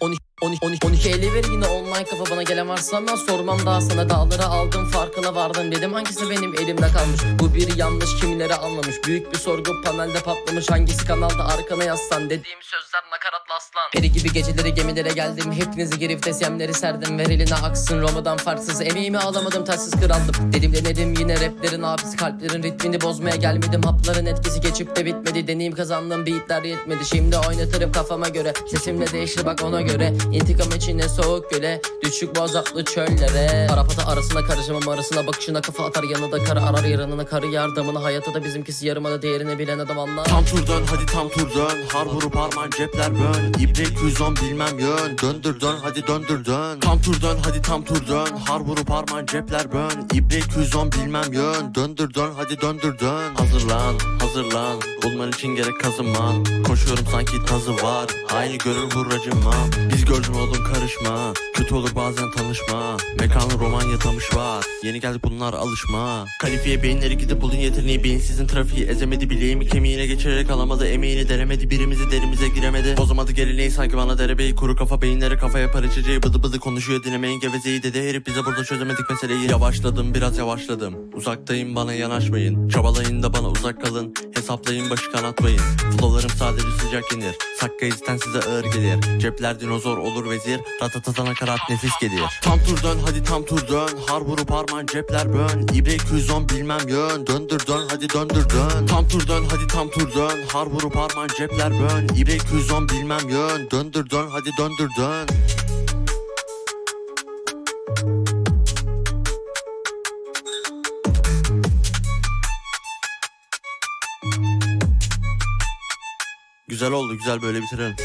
12 12 12 ver yine online kafa bana gelen varsa ben sormam daha sana dağlara aldım farkına vardım dedim. Hangisi benim elimde kalmış? Bu bir yanlış kimlere anlamış? Büyük bir sorgu panelde patlamış. Hangisi kanalda arkana yazsan dediğim sözler nakaratlı aslan. Peri gibi geceleri gemilere geldim. Hepinizi girip tesyemleri serdim. Ver eline aksın Roma'dan farksız. Emeğimi alamadım tatsız kraldım Dedim denedim yine raplerin abisi. Kalplerin ritmini bozmaya gelmedim. Hapların etkisi geçip de bitmedi. Deneyim kazandım beatler yetmedi. Şimdi oynatırım kafama göre. Sesimle değişti bak ona göre. İntikam içine soğuk göle düşük boğazatlı çöllere. Arapata arasına karışımım arasına. Bakışına kafa atar yanında karı arar. Yarınına karı yardımını hayata da bizimkisi yarımada değerini bilen adam anlar. Tam tur dön hadi tam tur dön Har vurup harman cepler bön. İbre 210 bilmem yön. Döndür dön hadi döndür dön. Tam tur dön hadi tam tur dön. Har vurup harman cepler bön. İbre 210 bilmem yön. Döndür dön hadi döndür dön. Hazırlan hazırlan. Bulman için gerek kazınman Koşuyorum sanki tazı var. Aynı görür vuracımam Biz gördüm oğlum karışma Kötü olur bazen tanışma. Mekanlı Romanya tamış var. Yeni geldik bunlar alışma. Kalifiye beyinleri gidip bulun yeteneği. Beyinsizin trafiği ezemedi bileğimi kemiğine geçirerek alamadı. Emeğini deremedi birimizi derimize giremedi. Bozamadı gerileyi sanki bana derebeyi. Kuru kafa beyinleri kafaya içeceği. Bıdı bıdı konuşuyor dinlemeyin gevezeyi dedi. Herif Bize burada çözemedik meseleyi. Yavaşladım biraz yavaşladım. Uzaktayım bana yanaşmayın. Çabalayın da bana uzak kalın. Hesaplayın başı kanatmayın Flowlarım sadece sıcak yenir Sakka isten size ağır gelir. Cepler dinozor olur vezir. Ratatata nakarat nefis gelir. Tam tur dön hadi tam tur dön. Har vurup harman cepler bön. İbre 210 bilmem yön. Döndür dön hadi döndür dön. Tam tur dön hadi tam tur dön. Har vurup harman cepler bön. İbre 210 bilmem yön. Döndür dön hadi döndür dön Güzel oldu güzel böyle bitirelim